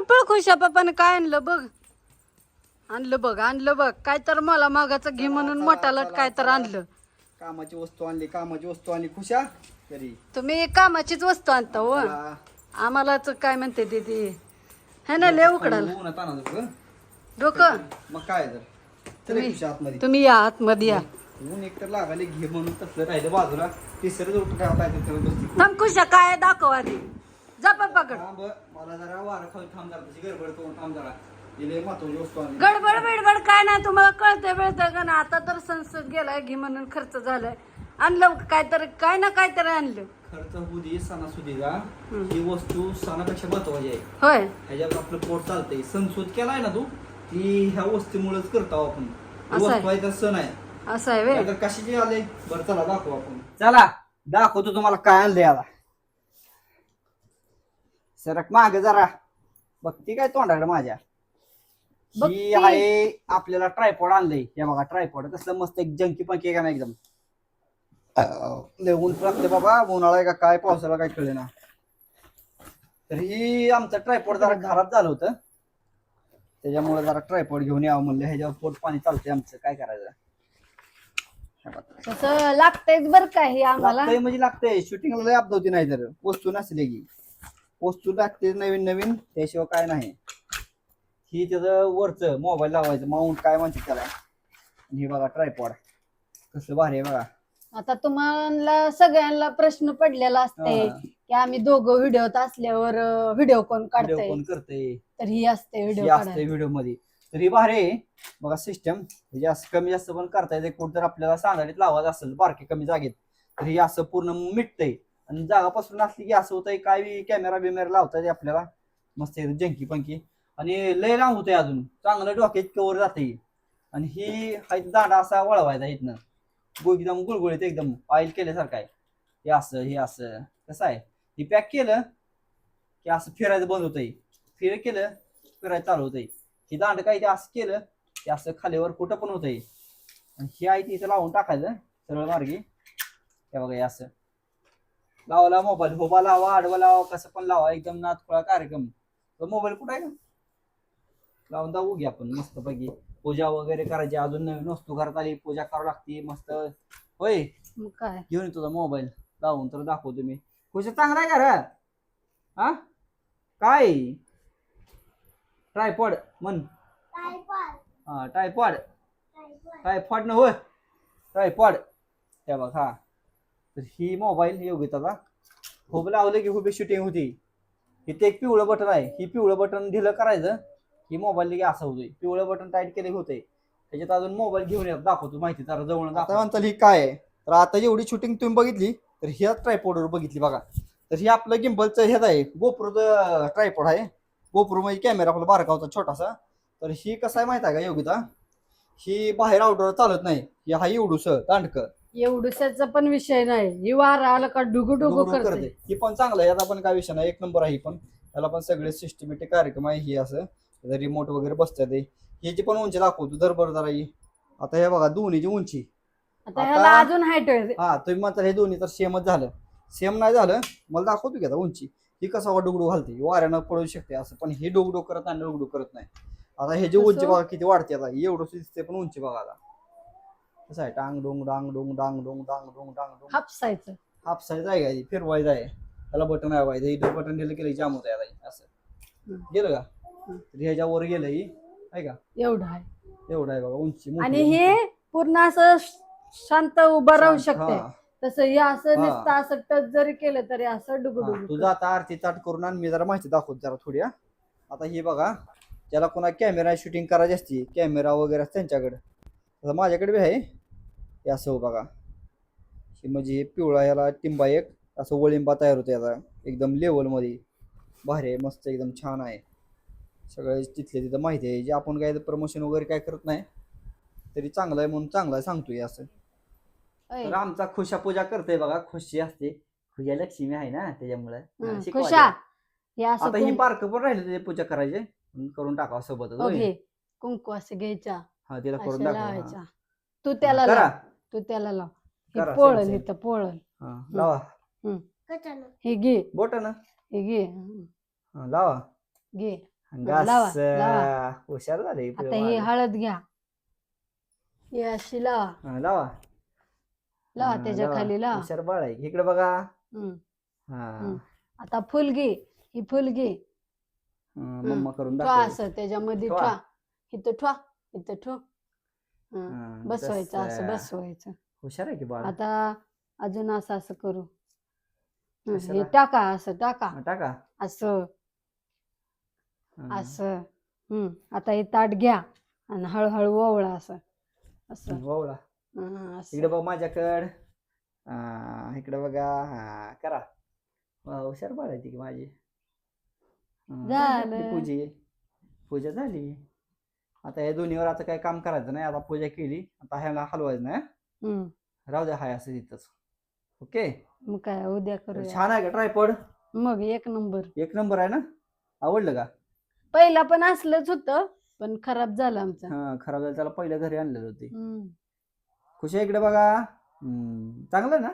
पळ पळ खुशा पप्पाने काय आणलं बघ? आणलं बघ आणलं बघ. काय तर मला मागाचं घे म्हणून मोठालट काय तर आणलं. कामाची वस्तू आणली कामाची वस्तू आणली. खुशा तरी तुम्ही कामाचीच वस्तू आणता हो. आम्हालाच काय म्हणते ते है ना लय उकडाल. डोकं. मग काय तर? चल खुशा आतमध्ये. तुम्ही या आतमध्ये या. ऊन एकतर लागाले घे म्हणून तसलं राहिलं बाजूला. तिसरं जोड काय तर थांब खुशा काय दाखव आधी. जा पप्पाकड. थांब. मला जरा वारं खाली थांब जरा तशी गडबड करून थांब जरा. दिले महत्वाची वस्तू आणली. गडबड बिडबड काय नाही तुम्हाला कळतंय बिळतंय का ना आता तर संसद गेलाय घे म्हणून खर्च झालाय. आणलं काय तर काय ना काय तर आणलं. खर्च होऊ दे सणासुदीला ही वस्तू सणापेक्षा महत्वाची आहे. होय. ह्याच्यावर आपलं पोट चालतंय. सणसूद केलाय ना तू ती ह्या वस्तूमुळेच करतो आपण. ही असं आहे? वस्तू आहे तर सण आहे. असं आहे वे नाहीतर कशाची आले? बरं चला दाखवू आपण. चला दाखवतो तुम्हाला काय आणलंय आता. सरक माग जरा. बघती काय तोंडाकडे माझ्या? ही बघती. आहे आपल्याला ट्रायपॉड आणलंय. हे बघा ट्रायपॉड कसलं मस्त एक जंकी पंकी का ना एकदम? लय ऊन लागते बाबा. उन्हाळा आहे का काय पावसाला काय कळले ना तर ही आमचं ट्रायपॉड जरा खराब झालं होतं. त्याच्यामुळे जरा ट्रायपॉड घेऊन यावं म्हणलं. ह्याच्यावर पोट पाणी चालतंय आमचं. काय करायचं? हे बघा. तसं लागतंयच बर का हे आम्हाला. लागतंय म्हणजे लागतंय. शूटिंगला लय अपदा होती नाही तर वस्तू नसली की. वस्तू लागते नवीन नवीन त्याशिवाय काय नाही. ही त्याचं वरचं मोबाईल लावायचं माउंट काय म्हणते त्याला? हे बघा ट्रायपॉड कसं भारी आहे बघा. आता तुम्हाला सगळ्यांना प्रश्न पडलेला असते हा. की आम्ही दोघं व्हिडिओत असल्यावर व्हिडिओ कोण व्हिडिओ काढतोय? कोण करते तर ही असते व्हिडिओ असते व्हिडिओमध्ये. तर ही भारी आहे. बघा सिस्टम जास्त कमी जास्त पण करता येते कुठं जर आपल्याला सांगाडीत लावायचं असेल बारके कमी जागेत. तर ही असं पूर्ण मिटतंय. आणि जागापासून असली की असं होतंय काय कॅमेरा बिमेरा लावता येते आपल्याला. मस्त जंकी पंकी आणि लय लांब होतंय अजून. चांगलं डोक्यात कवर जाते आणि ही हाय दांडा असा वळवायचा इथनं. गो एकदम गुळगुळीत एकदम ऑइल केल्यासारखं आहे. हे असं हे असं. कसं आहे? हे पॅक केलं की असं फिरायचं बंद होतंय. फिर केलं फिरायचं चालू होतंय. हे दांड काही ते असं केलं ते असं खालीवर कुठं पण होतंय. आणि हे आहे ते इथं लावून टाकायचं सरळ मार्गी. हे बघा हे असं. लावला मोबाईल होबा लावा आडवा लावा कसं पण लावा. एकदम नाथखोळा कार्यक्रम. मोबाईल कुठं आहे? का लावून जाऊ घ्या आपण. मस्त पैकी. पूजा वगैरे करायची. अजून नवीन वस्तू घरात आली. पूजा करावी लागते. मस्त. होय? मग काय? घेऊन ये तुझा मोबाईल लावून तर दाखव तुम्ही खुश चांगला आहे का रे हा? काय? ट्रायपॉड म्हण. हा टायपॉड टायफॉड न होय. ट्रायपॉड त्या बघ हा. तर ही मोबाईल योगिताचा खूप लावलं की खूप शूटिंग होती. इथे एक पिवळं बटन आहे. ही पिवळं बटन ढिलं करायचं. ही मोबाईल की असं होतोय. पिवळं बटन टाईट केले होते त्याच्यात अजून मोबाईल घेऊन येतात. दाखवतो माहिती जरा जवळ आता म्हणताल ही काय आहे? तर आता एवढी शूटिंग तुम्ही बघितली तर ह्या ट्रायपॉडवर बघितली बघा. तर ही आपलं गिम्बलचं ह्याच आहे. गोप्रोचं ट्रायपॉड आहे. गोप्रो म्हणजे कॅमेरा आपला बारका होता छोटासा. तर ही कसं आहे माहिती आहे का योगिता? ही बाहेर आउटडोर चालत नाही. ही हा एवढूस दांडक. एवढुशाचा पण विषय नाही. ही वार आला का डुगू डुगू करते. करते. ही पण चांगलं आहे. याचा पण काय विषय नाही. एक नंबर आहे ही पण. त्याला पण सगळे सिस्टमॅटिक कार्यक्रम आहे ही असं. रिमोट वगैरे बसतात ह्याची पण उंची दाखवतो दर बरं जरा ही. आता हे बघा दोन्हीची उंची. आता आता- ह्याला अजून हाईट हा तुम्ही म्हणता हे दोन्ही तर सेमच झालं. सेम नाही झालं. मला दाखवतो की आता उंची. ही कसं डुगडू घालते. वाऱ्यानं पडू शकते असं. पण हे डुगडू करत आणि डुगडू करत नाही. आता हे जे कसं? उंची बघा किती वाढते आता. एवढं दिसते पण उंची बघा आता. कसं आहे? टांग डोंग डांग डोंग डांग डोंग डांग डोंग डांग डोंग. हापसायचं. हापसायचं आहे का? हे? फिरवायचं आहे. त्याला बटन आहे. पाहिजे इथं बटन दिलं केलं जाम होत आहे. असं. गेलं का. तर ह्याच्यावर गेलं ही. आहे का? एवढं आहे. एवढं आहे बघा. उंची मोठी आणि. हे पूर्ण असं शांत उभं राहू शांत, शकते. हा. तसं हे असं हा. नुसतं असं टच जरी केलं तरी असं हा, तुझं आता आरती ताट करून आणि. मी जरा माहिती दाखवतो जरा थोडी हा. आता हे बघा. ज्याला कोणा कॅमेरा शूटिंग करायची असते कॅमेरा वगैरे असते त्यांच्याकडे. आता माझ्याकडे बी आहे. हे असं हो बघा. हे म्हणजे हे पिवळा याला टिंबा एक असं वळिंबा तयार होतो याचा. एकदम लेवलमध्ये भारी आहे मस्त एकदम छान आहे. सगळं तिथले तिथं माहिती आहे. जे आपण काय प्रमोशन वगैरे काय करत नाही तरी चांगलं आहे म्हणून चांगलं आहे सांगतोय असं. तर आमचा खुशा पूजा करते बघा. खुशी असते. खुशा लक्ष्मी आहे ना त्याच्यामुळे. खुशा. हे असं आता ही कुं- बारक पण राहिले पूजा करायचे. म्हणून करून टाकावं सोबतच होय. ओके. कुंकू असं घ्यायचा. हा तिला करून असं टाका लावायचा. तू त्याला करा. तू त्याला लाव. हे करा, पोळल इथं पोळल हा, लावा. हे. घे. बोट ना हे घे. लावा. घे. लावा. हुशार झाले आता ही हळद घ्या. ही अशी लावा. हा, लावा. लावा हा, त्याच्या लावा. खाली लावा. हुशार बाळ आहे. इकडे बघा. हम्म. हा. हम्म. आता फुल घे. ही फुल घे. हा, मम्मा करून दाखव असं. त्याच्यामध्ये ठेवा. ठेवा. इथं ठेवा. इथं ठेव. हं. बसवायचं असं तसं. बसवायचं. हुशार आहे की बाळ? आता अजून असं असं करू. हं, हे कशाला? टाका असं टाका. टाका. असं. असं. हम्म आता हे ताट घ्या आणि हळूहळू ओवळा असं. असं. हं, असं. इकडे बघ माझ्याकड. हा, इकडे बघा. हा करा. वा, हुशार बाळ आहे ती की माझी. हा, झाली. आपली झालं. पूजी. पूजा झाली. आता या दोन्हीवर आता काही काम करायचं नाही आता पूजा केली आता ह्याला हलवायचं नाही हम्म. राहू द्या हाय असं तिथंच. ओके? मग काय उद्या करूया. छान आहे का ट्रायपॉड मग एक नंबर. एक नंबर आहे ना? आवडलं का? पहिला पण असलंच होतं पण खराब झालं आमचं. हा खराब झालं त्याला पहिल्या घरी आणलेलं होते. हम्म. खुशी आहे इकडे बघा. हम्म, चांगलं ना?